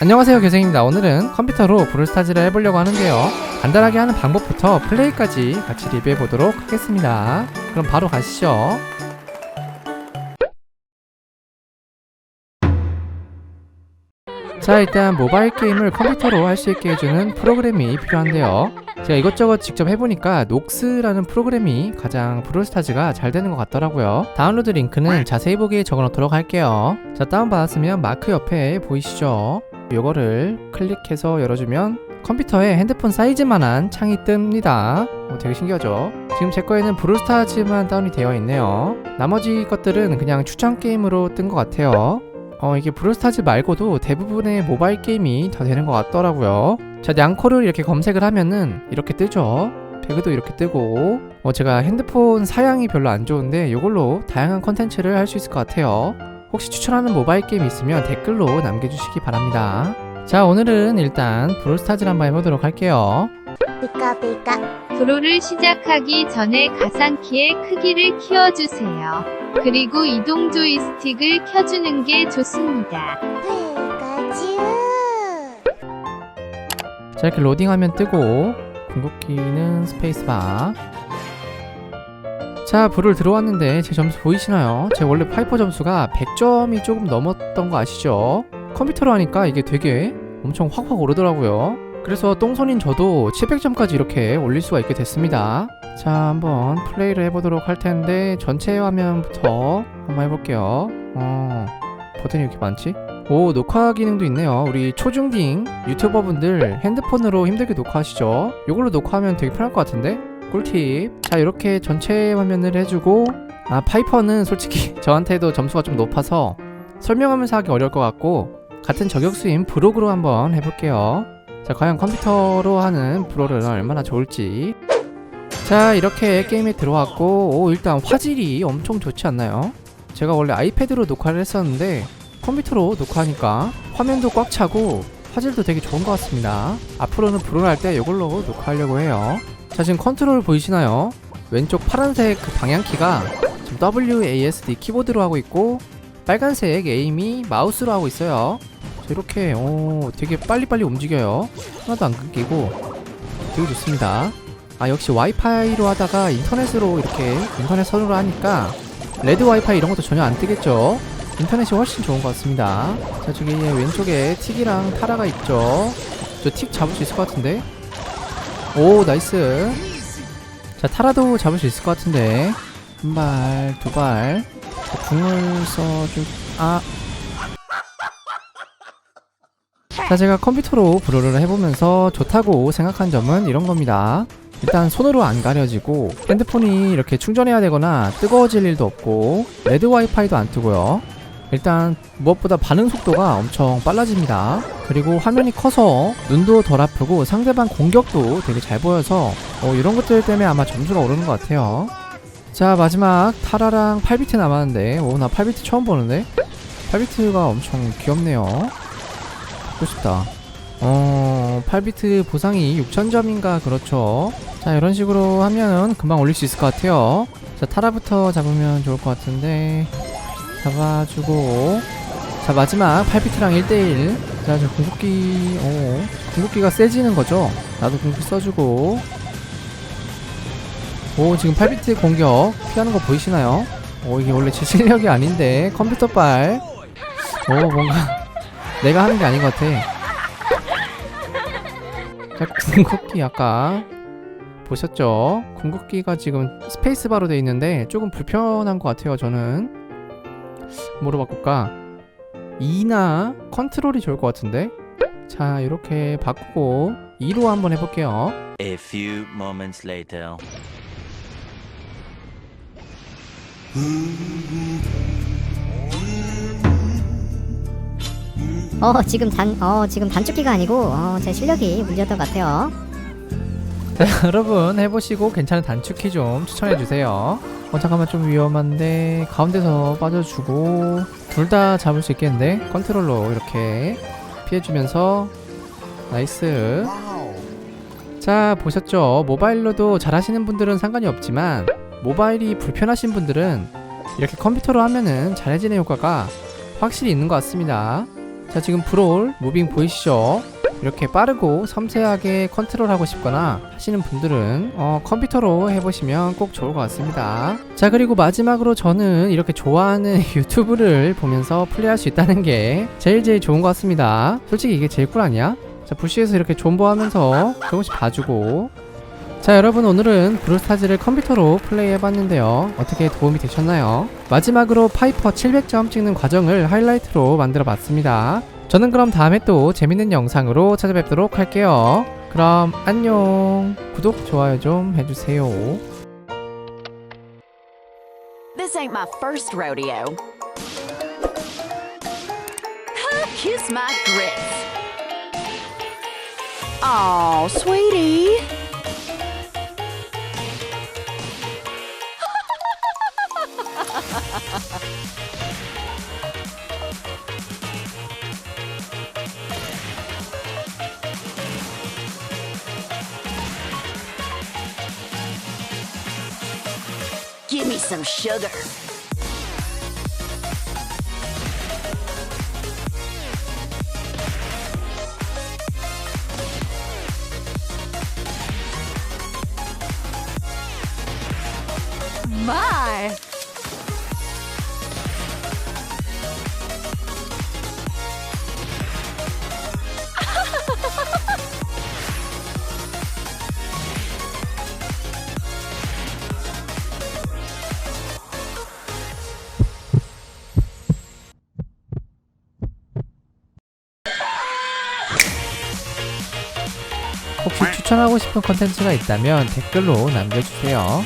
안녕하세요 교생입니다. 오늘은 컴퓨터로 브롤스타즈를 해보려고 하는데요. 간단하게 하는 방법부터 플레이까지 같이 리뷰해 보도록 하겠습니다. 그럼 바로 가시죠. 자 일단 모바일 게임을 컴퓨터로 할 수 있게 해주는 프로그램이 필요한데요. 제가 이것저것 직접 해보니까 녹스라는 프로그램이 가장 브롤스타즈가 잘 되는 것 같더라고요. 다운로드 링크는 자세히 보기에 적어놓도록 할게요. 자 다운받았으면 마크 옆에 보이시죠 요거를 클릭해서 열어주면 컴퓨터에 핸드폰 사이즈만한 창이 뜹니다. 어, 되게 신기하죠? 지금 제 거에는 브롤스타즈만 다운이 되어 있네요. 나머지 것들은 그냥 추천 게임으로 뜬 것 같아요. 어 이게 브롤스타즈 말고도 대부분의 모바일 게임이 다 되는 것 같더라고요. 자 냥코를 이렇게 검색을 하면은 이렇게 뜨죠? 배그도 이렇게 뜨고. 어 제가 핸드폰 사양이 별로 안 좋은데 이걸로 다양한 컨텐츠를 할 수 있을 것 같아요 혹시 추천하는 모바일 게임 있으면 댓글로 남겨주시기 바랍니다. 자 오늘은 일단 브롤스타즈를 한번 해보도록 할게요. 피카피카 브로를 시작하기 전에 가상키의 크기를 키워주세요. 그리고 이동 조이스틱을 켜주는 게 좋습니다. 피카츄 자 이렇게 로딩하면 뜨고 궁극기는 스페이스바 자 불을 들어왔는데 제 점수 보이시나요? 제 원래 파이퍼 점수가 100점이 조금 넘었던 거 아시죠? 컴퓨터로 하니까 이게 되게 엄청 확확 오르더라고요 그래서 똥손인 저도 700점까지 이렇게 올릴 수가 있게 됐습니다 자 한번 플레이를 해보도록 할 텐데 전체 화면부터 한번 해볼게요 어 버튼이 이렇게 많지? 오 녹화 기능도 있네요 우리 초중딩 유튜버분들 핸드폰으로 힘들게 녹화하시죠 이걸로 녹화하면 되게 편할 것 같은데 꿀팁 자 이렇게 전체 화면을 해주고 아 파이퍼는 솔직히 저한테도 점수가 좀 높아서 설명하면서 하기 어려울 것 같고 같은 저격수인 브록으로 한번 해볼게요 자 과연 컴퓨터로 하는 브로는 얼마나 좋을지 자 이렇게 게임에 들어왔고 오 일단 화질이 엄청 좋지 않나요? 제가 원래 아이패드로 녹화를 했었는데 컴퓨터로 녹화하니까 화면도 꽉 차고 화질도 되게 좋은 것 같습니다. 앞으로는 브로를 할 때 이걸로 녹화하려고 해요. 자 지금 컨트롤 보이시나요? 왼쪽 파란색 그 방향키가 지금 WASD 키보드로 하고 있고 빨간색 에임이 마우스로 하고 있어요. 자, 이렇게 오 되게 빨리빨리 움직여요. 하나도 안 끊기고 되게 좋습니다. 아 역시 와이파이로 하다가 인터넷으로 이렇게 인터넷 선으로 하니까 레드 와이파이 이런 것도 전혀 안 뜨겠죠? 인터넷이 훨씬 좋은 것 같습니다. 자, 저기 왼쪽에 틱이랑 타라가 있죠. 저 틱 잡을 수 있을 것 같은데? 오, 나이스. 자, 타라도 잡을 수 있을 것 같은데. 한 발, 두 발. 자, 궁을 써주, 아. 자, 제가 컴퓨터로 브로를 해보면서 좋다고 생각한 점은 이런 겁니다. 일단 손으로 안 가려지고 핸드폰이 이렇게 충전해야 되거나 뜨거워질 일도 없고 레드 와이파이도 안 뜨고요. 일단 무엇보다 반응 속도가 엄청 빨라집니다. 그리고 화면이 커서 눈도 덜 아프고 상대방 공격도 되게 잘 보여서 어, 이런 것들 때문에 아마 점수가 오르는 것 같아요. 자 마지막 타라랑 8비트 남았는데 오나 8비트 처음 보는데 8비트가 엄청 귀엽네요. 갖고 싶다. 어 8비트 보상이 6,000점인가 그렇죠. 자 이런 식으로 하면은 금방 올릴 수 있을 것 같아요. 자 타라부터 잡으면 좋을 것 같은데 잡아주고. 자 마지막 8비트랑 1대1 자 저 궁극기 오 궁극기가 세지는 거죠? 나도 궁극기 써주고. 오 지금 8비트 공격. 피하는 거 보이시나요? 오 이게 원래 제 실력이 아닌데 컴퓨터 빨 오 뭔가 내가 하는 게 아닌 것 같아. 자 궁극기 아까 보셨죠? 궁극기가 지금 스페이스바로 돼 있는데 조금 불편한 것 같아요 저는 뭐로 바꿀까? 2나 컨트롤이 좋을 것 같은데? 자 이렇게 바꾸고 2로 한번 해볼게요 A few moments later. 어 지금 단 어 지금 단축키가 아니고 어, 제 실력이 문제였던 것 같아요. 자 여러분 해보시고 괜찮은 단축키 좀 추천해주세요. 어 잠깐만 좀 위험한데 가운데서 빠져주고 둘 다 잡을 수 있겠는데? 컨트롤로 이렇게 피해주면서 나이스. 자 보셨죠? 모바일로도 잘하시는 분들은 상관이 없지만 모바일이 불편하신 분들은 이렇게 컴퓨터로 하면은 잘해지는 효과가 확실히 있는 것 같습니다. 자 지금 브롤 무빙 보이시죠? 이렇게 빠르고 섬세하게 컨트롤하고 싶거나 하시는 분들은 어, 컴퓨터로 해보시면 꼭 좋을 것 같습니다. 자 그리고 마지막으로 저는 이렇게 좋아하는 유튜브를 보면서 플레이할 수 있다는 게 제일 제일 좋은 것 같습니다. 솔직히 이게 제일 꿀 아니야? 자 부시에서 이렇게 존버하면서 조금씩 봐주고 자 여러분 오늘은 브루스타즈를 컴퓨터로 플레이해봤는데요 어떻게 도움이 되셨나요? 마지막으로 파이퍼 700점 찍는 과정을 하이라이트로 만들어봤습니다 저는 그럼 다음에 또 재밌는 영상으로 찾아뵙도록 할게요 그럼 안녕 구독 좋아요 좀 해주세요 This ain't my first rodeo. Kiss my grits. Aw, sweetie. Give me some sugar. My! 혹시 추천하고 싶은 컨텐츠가 있다면 댓글로 남겨주세요